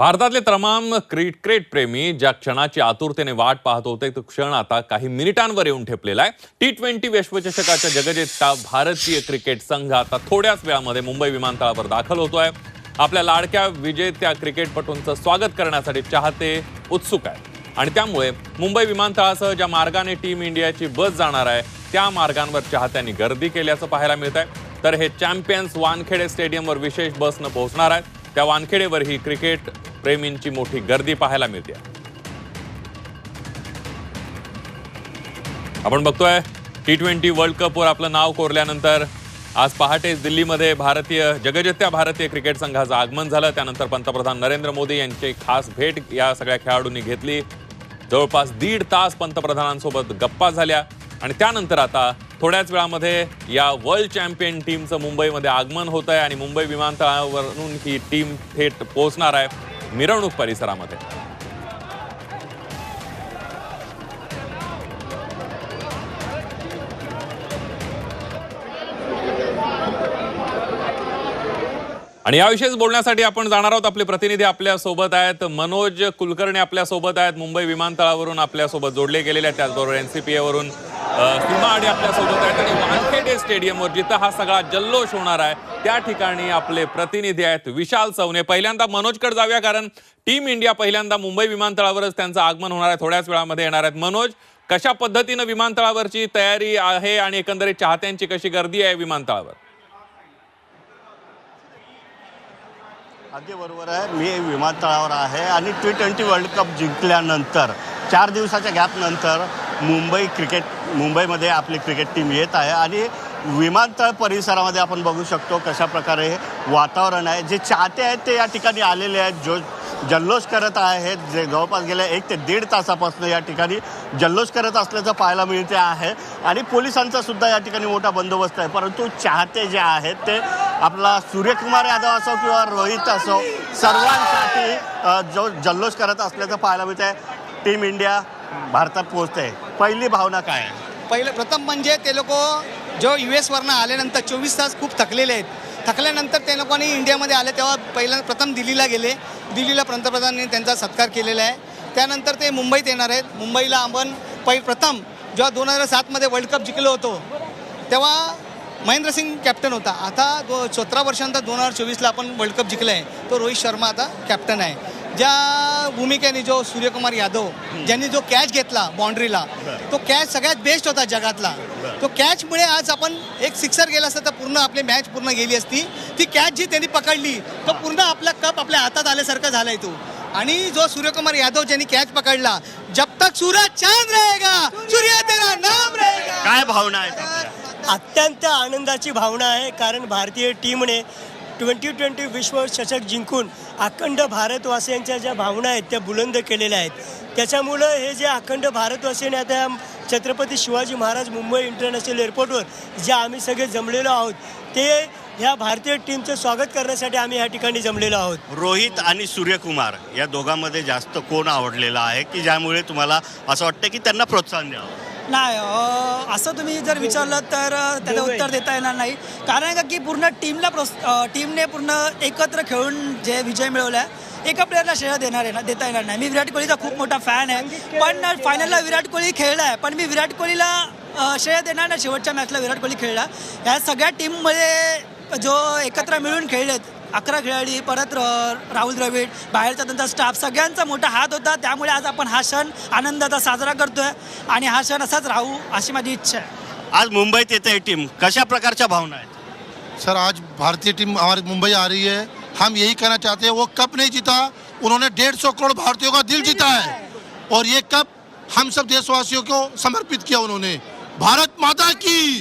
भारतातले तमाम क्रिकेट प्रेमी ज्या क्षणाची आतुरतेने वाट पाहत होते तो क्षण आता काही मिनिटांवर येऊन ठेपलेला आहे. टी ट्वेंटी विश्वचषकाच्या जगजेता भारतीय क्रिकेट संघ आता थोड्याच वेळामध्ये मुंबई विमानतळावर दाखल होतोय. आपल्या लाडक्या विजेत्या क्रिकेटपटूंचं स्वागत करण्यासाठी चाहते उत्सुक आहे आणि त्यामुळे मुंबई विमानतळासह ज्या मार्गाने टीम इंडियाची बस जाणार आहे त्या मार्गांवर चाहत्यांनी गर्दी केल्याचं पाहायला मिळत आहे तर हे चॅम्पियन्स वानखेडे स्टेडियमवर विशेष बसनं पोहोचणार आहेत. त्या वानखेडेवर ही क्रिकेट प्रेमींची मोठी गर्दी पाहायला मिळते. आपण बघतोय टी ट्वेंटी वर्ल्ड कपवर आपलं नाव कोरल्यानंतर आज पहाटे दिल्लीमध्ये भारतीय जगजत्या भारतीय क्रिकेट संघाचं आगमन झालं. त्यानंतर पंतप्रधान नरेंद्र मोदी यांची खास भेट या सगळ्या खेळाडूंनी घेतली. जवळपास दीड तास पंतप्रधानांसोबत गप्पा झाल्या. आणि त्यानंतर आता थोड्याच वेळामध्ये या वर्ल्ड चॅम्पियन टीमचं मुंबईमध्ये आगमन होत आहे आणि मुंबई विमानतळावरून ही टीम थेट पोहोचणार आहे. मिरवणूक परिसरामध्ये. आणि याविषयीच बोलण्यासाठी आपण जाणार आहोत. आपले प्रतिनिधी आपल्यासोबत आहेत. मनोज कुलकर्णी आपल्यासोबत आहेत. मुंबई विमानतळावरून आपल्यासोबत जोडले गेलेले आहेत. त्याचबरोबर एनसीपीए वरून आडे आपल्यासोबत आहेत आणि वानखेडे स्टेडियमवर जिथं हा सगळा जल्लोष होणार आहे त्या ठिकाणी आपले प्रतिनिधी आहेत विशाल चवने पहिल्यांदा मनोजकडे जाऊया कारण टीम इंडिया पहिल्यांदा मुंबई विमानतळावरच त्यांचं आगमन होणार आहे थोड्याच वेळामध्ये येणार आहेत. मनोज कशा पद्धतीनं विमानतळावरची तयारी आहे आणि एकंदरीत चाहत्यांची कशी गर्दी आहे विमानतळावर? अगदी बरोबर आहे. मी विमानतळावर आहे आणि टी ट्वेंटी वर्ल्ड कप जिंकल्यानंतर चार दिवसाच्या गॅपनंतर मुंबई क्रिकेट मुंबईमध्ये आपली क्रिकेट टीम येत आहे आणि विमानतळ परिसरामध्ये आपण बघू शकतो कशा प्रकारे हे वातावरण आहे. जे चाहते आहेत ते या ठिकाणी आलेले आहेत. जो जल्लोष करत आहेत जे जवळपास गेल्या एक ते दीड तासापासून या ठिकाणी जल्लोष करत असल्याचं पाहायला मिळते आहे. आणि पोलिसांचा सुद्धा या ठिकाणी मोठा बंदोबस्त आहे. परंतु चाहते जे आहेत ते आपला सूर्यकुमार यादव असो किंवा रोहित असो सर्वांसाठी जो जल्लोष करत असल्याचं पाहायला मिळत आहे टीम इंडिया भारतात पोहोचते पहिली भावना काय? आहे पहिलं प्रथम म्हणजे ते लोक जो यू एसवरनं आल्यानंतर चोवीस तास खूप थकलेले आहेत. थकल्यानंतर ते लोकांनी इंडियामध्ये आले तेव्हा पहिल्या प्रथम दिल्लीला गेले. दिल्लीला पंतप्रधानांनी त्यांचा सत्कार केलेला आहे. त्यानंतर ते मुंबईत येणार आहेत. मुंबईला आपण पै प्रथम जेव्हा दोन हजार सातमध्ये वर्ल्ड कप जिंकलो होतो तेव्हा महेंद्रसिंग कॅप्टन होता. आता दो सतरा वर्षानंतर दोन हजार चोवीसला आपण वर्ल्ड कप जिंकला आहे तो रोहित शर्मा आता कॅप्टन आहे. ज्या भूमिकेने जो सूर्यकुमार यादव ज्यांनी जो कॅच घेतला बाउंड्रीला तो कॅच सगळ्यात बेस्ट होता जगातला. तो कॅचमुळे आज आपण एक सिक्सर गेला असता तर पूर्ण आपली मॅच पूर्ण गेली असती. ती कॅच जी त्यांनी पकडली तो पूर्ण आपला कप आपल्या हातात आल्यासारखा झालाय तो. आणि जो सूर्यकुमार यादव ज्यांनी कॅच पकडला जब तक सूरज चांद रहेगा सूर्य तेरा नाम रहेगा. काय भावना आपल्या? अत्यंत आनंदाची भावना आहे कारण भारतीय टीमने ट्वेंटी ट्वेंटी विश्वचषक जिंकून अखंड भारतवासियांच्या ज्या भावना आहेत त्या बुलंद केलेल्या आहेत. त्याच्यामुळं हे जे अखंड भारतवासियांनी आता छत्रपती शिवाजी महाराज मुंबई इंटरनॅशनल एअरपोर्टवर जे आम्ही सगळे जमलेलो आहोत ते ह्या भारतीय टीमचं स्वागत करण्यासाठी आम्ही ह्या ठिकाणी जमलेलो आहोत. रोहित आणि सूर्यकुमार या दोघांमध्ये जास्त कोण आवडलेला आहे की ज्यामुळे तुम्हाला असं वाटतं की त्यांना प्रोत्साहन द्यावं? नाही असं तुम्ही जर विचारलं तर दोघंही. उत्तर देता येणार नाही. कारण का की पूर्ण टीमला प्रोस टीमने पूर्ण एकत्र खेळून जे विजय मिळवला एका प्लेअरला श्रेय देणार आहे ना देता येणार नाही. मी विराट कोहलीचा खूप मोठा फॅन आहे. पण फायनलला विराट कोहली खेळला आहे पण मी विराट कोहलीला श्रेय देणार नाही. शेवटच्या मॅचला विराट कोहली खेळला. या सगळ्या टीममध्ये जो एकत्र मिळून खेळलेत अकरा खेळाडू परत राहुल द्रविड बाहेरचा त्यांचा स्टाफ सगळ्यांचा मोठा हात होता. त्यामुळे आज आपण हा क्षण आनंदाचा साजरा करतोय. आणि हा क्षण असाच राहू अशी माझी इच्छा आहे. आज मुंबईत येते टीम कशा प्रकारच्या भावना आहेत? सर आज भारतीय टीम हमारी मुंबई आ रही है. हम यही कहना चाहते हैं वो कप नहीं जीता. उन्होंने डेढ़ सौ करोड़ भारतीयों का दिल जीता है. और ये कप हम सब देशवासियों को समर्पित किया उन्होंने. भारत माता की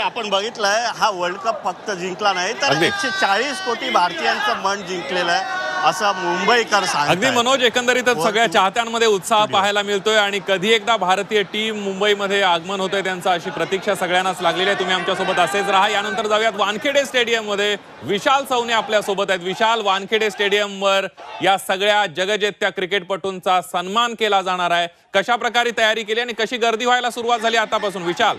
तर आपण बघितलंय हा वर्ल्ड कप फक्त जिंकला नाही तर. एकशे चाळीस कोटी भारतीयांचं मन जिंकलेलं आहे असं मुंबईकर सांगतायत. अगदी मनोज एकंदरीतच सगळ्या चाहत्यांमध्ये उत्साह पाहायला मिळतोय आणि कधी एकदा भारतीय टीम मुंबईमध्ये आगमन होतंय त्यांचं अशी प्रतीक्षा सगळ्यांनाच लागलेली आहे. तुम्ही आमच्यासोबत असेच राहा. यानंतर जाऊयात वानखेडे स्टेडियममध्ये. विशाल सवने आपल्यासोबत आहेत. विशाल वानखेडे स्टेडियमवर या सगळ्या जगजेत्या क्रिकेटपटूंचा सन्मान केला जाणार आहे. कशा प्रकारे तयारी केली आणि कशी गर्दी व्हायला सुरुवात झाली आतापासून? विशाल.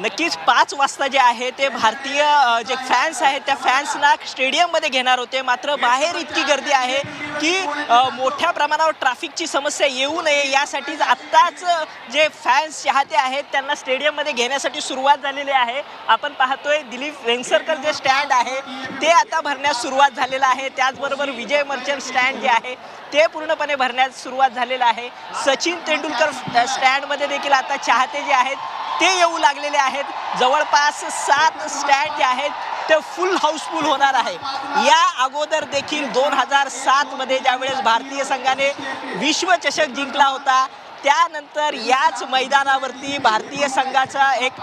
नक्कीच पाच वाजता जे आहे ते भारतीय जे फॅन्स आहेत त्या फॅन्सना स्टेडियममध्ये घेणार होते. मात्र बाहेर इतकी गर्दी आहे की मोठ्या प्रमाणावर ट्रॅफिकची समस्या येऊ नये यासाठीच आत्ताच जे फॅन्स चाहते आहेत त्यांना स्टेडियममध्ये घेण्यासाठी सुरुवात झालेली आहे. आपण पाहतोय दिलीप वेंगसरकर जे स्टँड आहे ते आता भरण्यास सुरुवात झालेलं आहे. त्याचबरोबर विजय मर्चंट स्टँड जे आहे ते पूर्णपणे भरण्यास सुरुवात झालेलं आहे. सचिन तेंडुलकर स्टँडमध्ये देखील आता चाहते जे आहेत ते येऊ लागलेले आहेत. जवळपास सात स्टँड जे आहेत ते फुल हाऊसफुल होणार आहे. या अगोदर देखील दोन हजार सातमध्ये ज्यावेळेस भारतीय संघाने विश्वचषक जिंकला होता त्यानंतर याच मैदानावरती भारतीय संघाचा एक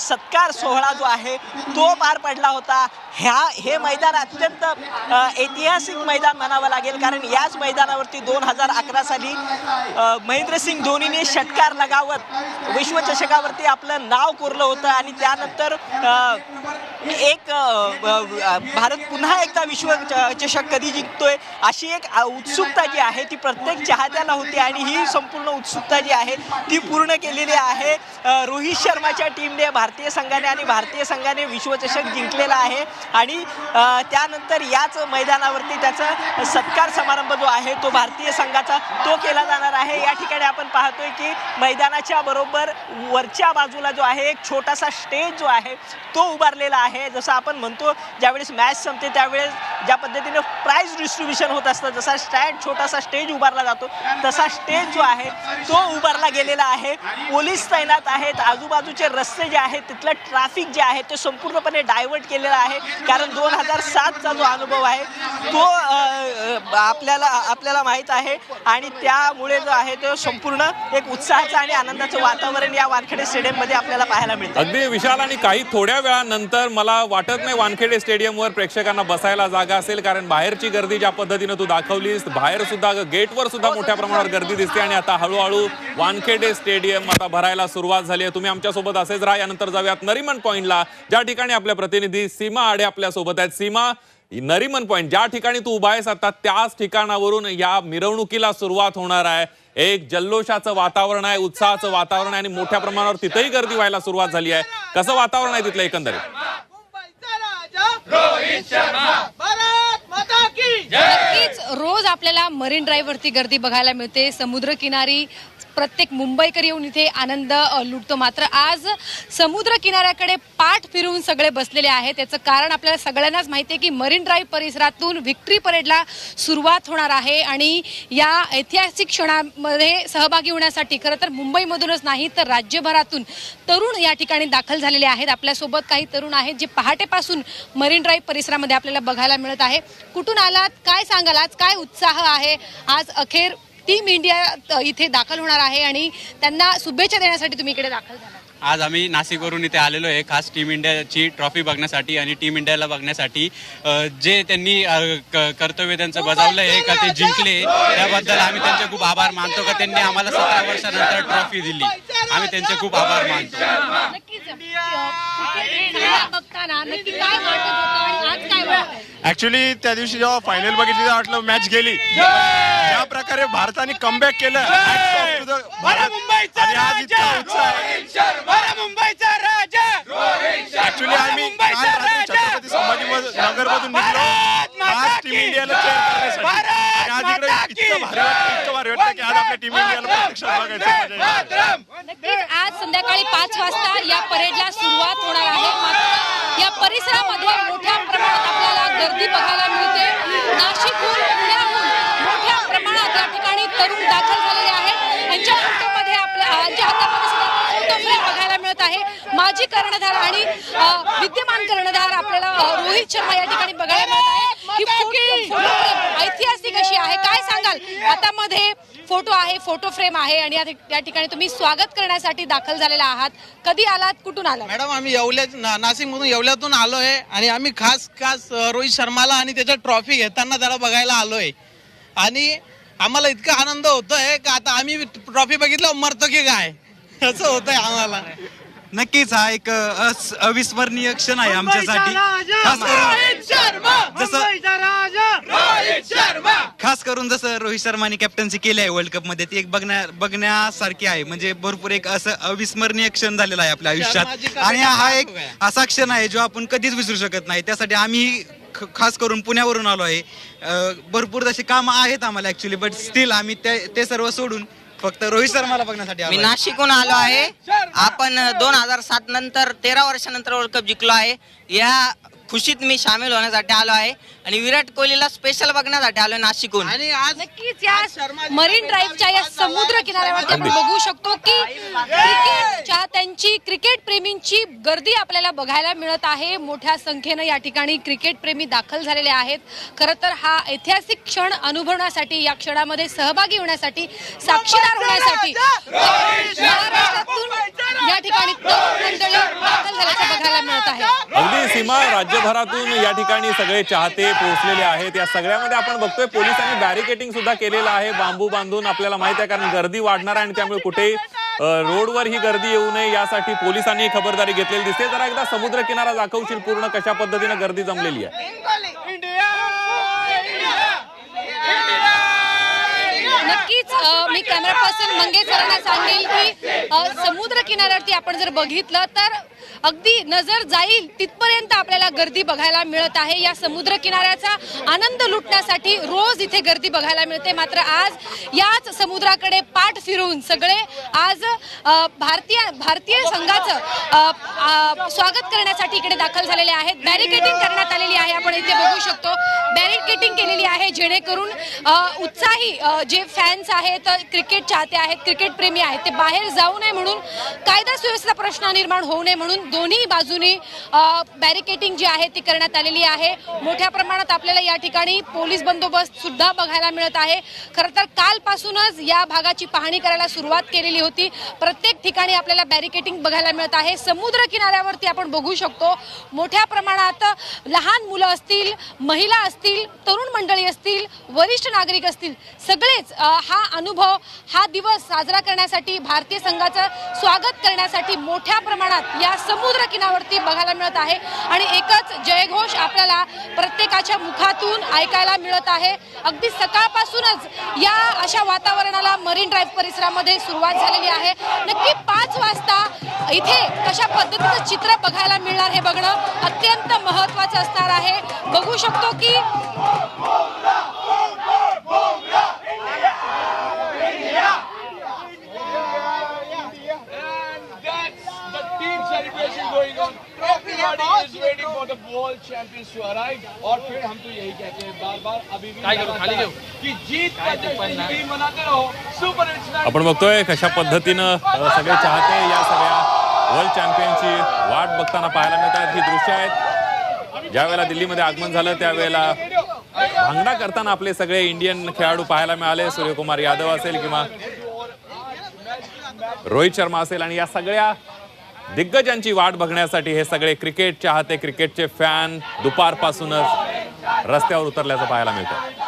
सत्कार सोहळा जो आहे तो पार पडला होता. ह्या हे मैदान अत्यंत ऐतिहासिक मैदान म्हणावं लागेल. कारण याच मैदानावरती दोन हजार अकरा साली महेंद्रसिंग धोनीने षटकार लगावत विश्वचषकावरती आपलं नाव कोरलं होतं आणि त्यानंतर एक भारत पुन्हा एकदा विश्व कधी जिंकतोय अशी एक उत्सुकता जी आहे ती प्रत्येक चाहत्याला होती आणि ही संपूर्ण उत्सुकता जी आहे ती पूर्ण केलेली आहे. रोहित शर्माच्या टीमने भारतीय संघाने आणि भारतीय संघाने विश्वचषक जिंकलेला आहे. आणि त्यानंतर याच मैदानावरती त्याचा सत्कार समारंभ जो आहे तो भारतीय संघाचा तो केला जाणार आहे. या ठिकाणी आपण पाहतोय की मैदानाच्या बरोबर वरच्या बाजूला जो आहे एक छोटासा स्टेज जो आहे तो उभारलेला आहे. जसं आपण म्हणतो ज्यावेळेस मॅच संपते त्यावेळेस ज्या पद्धतीने प्राईज डिस्ट्रीब्युशन होत असतं जसा स्टँड छोटासा स्टेज उभारला जातो तसा स्टेज जो आहे तो उभारला गेलेला आहे. पोलीस तैनात आहेत. आजूबाजूचे रस्ते जे आहेत तिथलं ट्रॅफिक जे आहे ते संपूर्णपणे डायव्हर्ट केलेलं आहे. कारण दोन हजार सातचा जो अनुभव आहे तो आपल्याला आपल्याला माहीत आहे. आणि त्यामुळे जो आहे तो संपूर्ण एक उत्साहाचं आणि आनंदाचं वातावरण या वानखेडे स्टेडियममध्ये आपल्याला पाहायला मिळतं अगदी विशाल आणि काही थोड्या वेळानंतर मला वाटत नाही वानखेडे स्टेडियमवर प्रेक्षकांना बसायला जागा असेल कारण बाहेरची गर्दी ज्या पद्धतीनं तू दाखवलीस बाहेर सुद्धा गेटवर सुद्धा मोठ्या प्रमाणावर गर्दी दिसते. आणि आता हळूहळू वानखेडे स्टेडियम आता भरायला सुरुवात झाली आहे. तुम्ही आमच्यासोबत असेच राहा. यानंतर जाऊयात नरिमन पॉईंटला ज्या ठिकाणी आपल्या प्रतिनिधी सीमा आडे आपल्यासोबत आहेत. सीमा नरीमन पॉईंट ज्या ठिकाणी तू उभा आहेस आता त्याच ठिकाणावरून या मिरवणुकीला सुरुवात होणार आहे. एक जल्लोषाचं वातावरण आहे उत्साहाचं वातावरण आहे आणि मोठ्या प्रमाणावर तिथेही गर्दी व्हायला सुरुवात झाली आहे. कसं वातावरण आहे तिथलं एकंदरीत? नक्कीच रोज आपल्याला मरीन ड्राईव्ह वरती गर्दी बघायला मिळते. समुद्रकिनारी प्रत्येक मुंबईकर येऊन इथे आनंद लुटतो. मात्र आज समुद्र किनाऱ्याकडे पाठ फिरवून सगळे बसलेले आहेत. त्याचं कारण आपल्याला सगळ्यांनाच माहिती आहे की मरीन ड्राईव्ह परिसरातून व्हिक्ट्री परेडला सुरुवात होणार आहे आणि या ऐतिहासिक क्षणामध्ये सहभागी होण्यासाठी खरं तर मुंबईमधूनच नाही तर राज्यभरातून तरुण या ठिकाणी दाखल झालेले आहेत. आपल्यासोबत काही तरुण आहेत जे पहाटेपासून मरीन ड्राईव्ह परिसरामध्ये आपल्याला बघायला मिळत आहे. कुठून आलात? काय सांगाल? आज काय उत्साह आहे? आज अखेर टीम इंडिया इथे दाखल होणार आहे आणि त्यांना शुभेच्छा देण्यासाठी तुम्ही इकडे दाखल झाला आज आम्ही नाशिकवरून इथे आलेलो आहे खास टीम इंडियाची ट्रॉफी बघण्यासाठी आणि टीम इंडियाला बघण्यासाठी. जे त्यांनी कर्तव्य त्यांचं बजावलं आहे का ते जिंकले त्याबद्दल आम्ही त्यांचे खूप आभार मानतो का त्यांनी आम्हाला सतरा वर्षानंतर ट्रॉफी दिली. आम्ही त्यांचे खूप आभार मानतो. ऍक्च्युली त्या दिवशी जेव्हा फायनल बघितली तेव्हा वाटलं मॅच गेली. ज्या प्रकारे भारताने कमबॅक केलं. उत्साह आहे. ऍक्च्युली आम्ही छत्रपती संभाजी नगर मधून निघलो. आज टीम इंडियाला आज इकडे इतकं भारी वाटतं इतकं भारी वाटतं की आज आपल्या टीम इंडियाला प्रत्यक्षात बघायचं मजा येते. नक्कीच आज संध्याकाळी पाच वाजता या परेडला सुरुवात होणार आहे. मात्र या परिसरामध्ये मोठ्या प्रमाणात आपल्याला गर्दी बघायला मिळते नाशिकहून पुण्याहून मोठ्या प्रमाणात या ठिकाणी तरुण दाखल झालेले आहेत यांच्या फोटोमध्ये आपल्या यांच्या हातामध्ये सुद्धा फोटो फ्रेम बघायला मिळत आहे माजी कर्णधार आणि विद्यमान कर्णधार आपल्याला रोहित शर्मा या ठिकाणी बघायला मिळत आहे. ही फोटो ऐतिहासिक अशी आहे. काय सांगाल? हातामध्ये फोटो आहे फोटो फ्रेम आहे आणि या- ठिकाणी तुम्ही स्वागत करण्यासाठी दाखल झालेला आहात. कधी आलात? कुठून आलात? मॅडम आम्ही येवल्या नाशिक मधून येवल्यातून आलोय आणि आम्ही खास खास रोहित शर्माला आणि त्याच्या ट्रॉफी घेताना त्याला बघायला आलोय. आणि आम्हाला इतका आनंद होतोय का आता आम्ही ट्रॉफी बघितलं मरतो की काय? असं होतंय आम्हाला. नक्कीच हा एक अस- अविस्मरणीय क्षण आहे आमच्यासाठी. खास करून जसं खास करून जसं रोहित शर्माने कॅप्टन्सी केली आहे वर्ल्ड कपमध्ये ती एक बघण्या बघण्यासारखी आहे. म्हणजे भरपूर एक असं अविस्मरणीय क्षण झालेला आहे आपल्या आयुष्यात. आणि हा एक असा क्षण आहे जो आपण कधीच विसरू शकत नाही. त्यासाठी आम्ही ख- खास करून पुण्यावरून आलो आहे. अं, भरपूर तशी कामं आहेत आम्हाला ऍक्च्युली बट स्टील आम्ही ते ते सर्व सोडून फक्त रोहित शर्माला बघण्यासाठी मी नाशिकहून आलो आहे. आपण दोन हजार सात नंतर तेरा वर्षानंतर वर्ल्ड कप जिंकलो आहे. या खुशीत मी सामील होण्यासाठी आलो आहे आणि विराट कोहलीला स्पेशल बघण्यासाठी आलो नाशिकहून. आणि आज नक्कीच या मरीन ड्राईव्हच्या या समुद्र किनाऱ्यावरती आपण बघू शकतो की क्रिकेट चाहत्यांची क्रिकेट प्रेमींची गर्दी आपल्याला बघायला मिळत आहे. मोठ्या संख्येनं या ठिकाणी क्रिकेट प्रेमी दाखल झालेले आहेत. खरं तर हा ऐतिहासिक क्षण अनुभवण्यासाठी या क्षणामध्ये सहभागी होण्यासाठी साक्षीदार होण्यासाठी महाराष्ट्रातून या ठिकाणी तरुण मंडळी दाखल झाल्याचं बघायला मिळत आहे. सीमा राज्यभरातून या ठिकाणी सगळे चाहते पोहोचलेले आहेत. या सगळ्यामध्ये आपण बघतोय पोलिसांनी बॅरिकेटिंग सुद्धा केलेलं आहे. बांबू बांधून आपल्याला माहीत आहे कारण गर्दी वाढणार आहे आणि त्यामुळे कुठेही रोडवर ही गर्दी येऊ नये यासाठी पोलिसांनी खबरदारी घेतलेली दिसते. जरा एकदा समुद्र किनारा दाखवशील पूर्ण कशा पद्धतीने गर्दी जमलेली आहे. नक्कीच मी कॅमेरा पर्सन मंगेश सरांना सांगेल की किनाऱ्यावरती आपण जर बघितलं तर अगदी नजर जाईल तिथपर्यंत आपल्याला गर्दी बघायला मिळत आहे. या समुद्र किनाऱ्याचा आनंद लुटण्यासाठी रोज इथे गर्दी बघायला मिळते. मात्र आज याच समुद्राकडे पाठ फिरवून सगळे आज भारतीय भारतीय संघाचं स्वागत करण्यासाठी इकडे दाखल झालेले आहेत. बॅरिकेटिंग करण्यात आलेली आहे. आपण इथे बघू शकतो. बॅरिकेटिंग केलेली आहे जेणेकरून उत्साही जे फॅन्स आहेत क्रिकेट चाहते आहेत क्रिकेट प्रेमी आहेत ते बाहेर जाऊ नये म्हणून कायदा सुव्यवस्थेचा प्रश्न निर्माण होऊ नये म्हणून दोन्ही बाजूनी बॅरिकेटिंग जी आहे ती करण्यात आलेली आहे. मोठ्या प्रमाणात आपल्याला या ठिकाणी पोलीस बंदोबस्त सुद्धा बघायला मिळत आहे. खरं तर कालपासूनच या भागाची पाहणी करायला सुरुवात केलेली होती. प्रत्येक ठिकाणी आपल्याला बॅरिकेटिंग बघायला मिळत आहे. समुद्र किनाऱ्यावरती आपण बघू शकतो मोठ्या प्रमाणात लहान मुलं असतील महिला असतील तरुण मंडळी असतील वरिष्ठ नागरिक असतील सगळेच हा अनुभव हा दिवस साजरा करण्यासाठी भारतीय संघाचं स्वागत करण्यासाठी मोठ्या प्रमाणात या समुद्र किनावरती बघायला मिळत आहे. आणि एकच जयघोष आपल्याला प्रत्येकाच्या मुखातून ऐकायला मिळत आहे. अगदी सकाळपासूनच या अशा वातावरणाला मरीन ड्राईव्ह परिसरामध्ये सुरुवात झालेली आहे. नक्की पाच वाजता इथे कशा पद्धतीचं चित्र बघायला मिळणार हे बघणं अत्यंत महत्वाचं असणार आहे. बघू शकतो की हम तो यही कहते हैं। बार बार अभी भी कि जीत का जश्न भी मनाते रहो सुपर आपण बघतोय कशा पद्धतीनं सगळे चाहते या सगळ्या वर्ल्ड चॅम्पियनची वाट बघताना पाहायला मिळत आहेत ही दृश्य आहेत. ज्या वेळेला दिल्लीमध्ये आगमन झालं त्यावेळेला भांगडा करताना आपले सगळे इंडियन खेळाडू पाहायला मिळाले. सूर्यकुमार यादव असेल किंवा रोहित शर्मा असेल. आणि या सगळ्या दिग्गजांची वाट बघण्यासाठी हे सगळे क्रिकेट चाहते. क्रिकेटचे फॅन दुपारपासूनच रस्त्यावर उतरल्याचं पाहायला मिळतं.